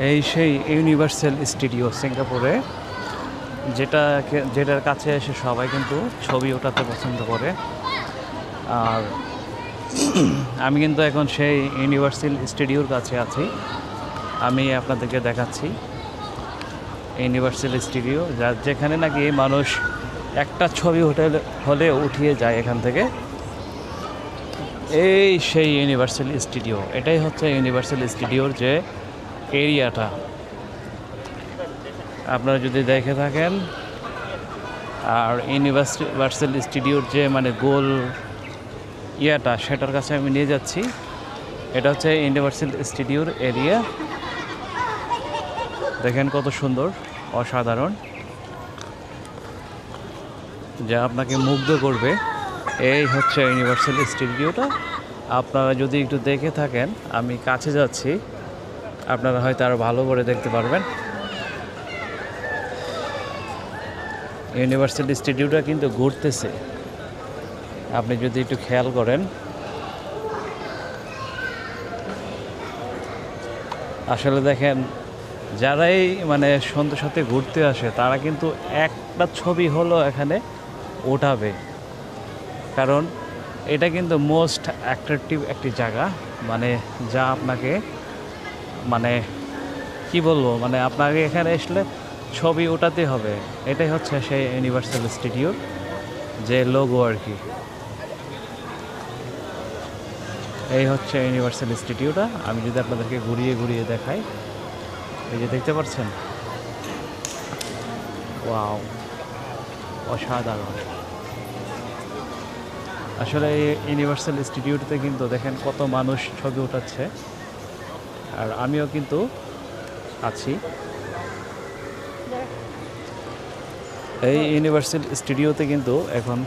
এই সেই universal studio সিঙ্গাপুরে যেটা যেটার কাছে এসে সবাই কিন্তু ছবি ওঠাতে পছন্দ করে। আর আমি কিন্তু এখন সেই ইউনিভার্সাল স্টুডিওর কাছে আছি। আমি আপনাদেরকে দেখাচ্ছি। ইউনিভার্সাল স্টুডিও যা যেখানে নাকি মানুষ একটা ছবি হোটেল হলে উঠিয়ে যায় এখান থেকে। এই সেই ইউনিভার্সাল স্টুডিও এটাই হচ্ছে ইউনিভার্সাল স্টুডিওর যে এরিয়াটা। আপনারা যদি দেখে থাকেন, আর ইউনিভার্সাল স্টুডিওর যে মানে গোল ইয়াটা, সেটার কাছে আমি নিয়ে যাচ্ছি। এটা হচ্ছে ইউনিভার্সাল স্টুডিওর এরিয়া। দেখেন কত সুন্দর, অসাধারণ। যা আপনাকে মুগ্ধ করবে, এই হচ্ছে ইউনিভার্সাল স্টুডিওটা। আপনারা যদি একটু দেখে থাকেন, আমি কাছে যাচ্ছি। আপনারা হয়তো আরও ভালো করে দেখতে পারবেন। ইউনিভার্সাল স্টুডিওটা কিন্তু ঘুরতেছে। আপনি যদি একটু খেয়াল করেন। আসলে দেখেন, যারাই মানে সন্ধ্যের সাথে ঘুরতে আসে, তারা কিন্তু একটা ছবি হলো এখানে ওঠাবে। কারণ এটা কিন্তু মোস্ট অ্যাট্রাকটিভ একটি জায়গা। মানে যা আপনাকে মানে কি বলব মানে আপনাকে এখানে আসলে ছবি ওঠাতে হবে। এটাই হচ্ছে সেই ইউনিভার্সাল স্টুডিওর যে লোগো আর কি। এই হচ্ছে ইউনিভার্সাল স্টুডিওটা আমি যদি আপনাদেরকে ঘুরিয়ে ঘুরিয়ে দেখাই, এই যে দেখতে পাচ্ছেন? ওয়াও, অসাধারণ। আসলে এই ইউনিভার্সাল ইনস্টিটিউটতে কিন্তু দেখেন কত মানুষ ছবি উঠাচ্ছে। আর আমিও কিন্তু আছি। এই ইউনিভার্সাল স্টুডিওতে কিন্তু এখন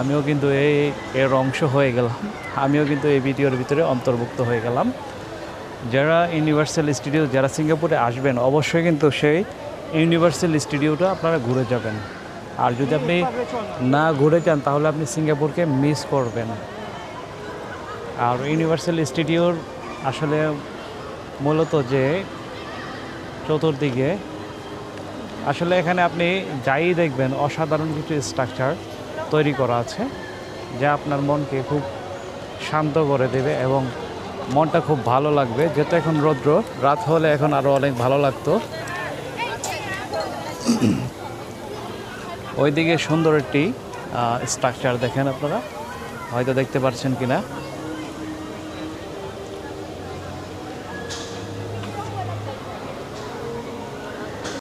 আমিও কিন্তু এই, এর অংশ হয়ে গেলাম। আমিও কিন্তু এই ভিডিওর ভিতরে অন্তর্ভুক্ত হয়ে গেলাম। যারা ইউনিভার্সাল স্টুডিও, যারা সিঙ্গাপুরে আসবেন, অবশ্যই কিন্তু সেই ইউনিভার্সাল স্টুডিওটা আপনারা ঘুরে যাবেন। আর যদি আপনি না ঘুরে যান, তাহলে আপনি সিঙ্গাপুরকে মিস করবেন। আর ইউনিভার্সাল স্টুডিওর আসলে মূলত যে চতুর্দিকে, আসলে এখানে আপনি যাই দেখবেন অসাধারণ কিছু স্ট্রাকচার তৈরি করা আছে, যা আপনার মনকে খুব শান্ত করে দেবে এবং মনটা খুব ভালো লাগবে। যেহেতু এখন রৌদ্র, রাত হলে এখন আরও অনেক ভালো লাগতো। ওইদিকে সুন্দর একটি স্ট্রাকচার দেখেন আপনারা, হয়তো দেখতে পাচ্ছেন কিনা।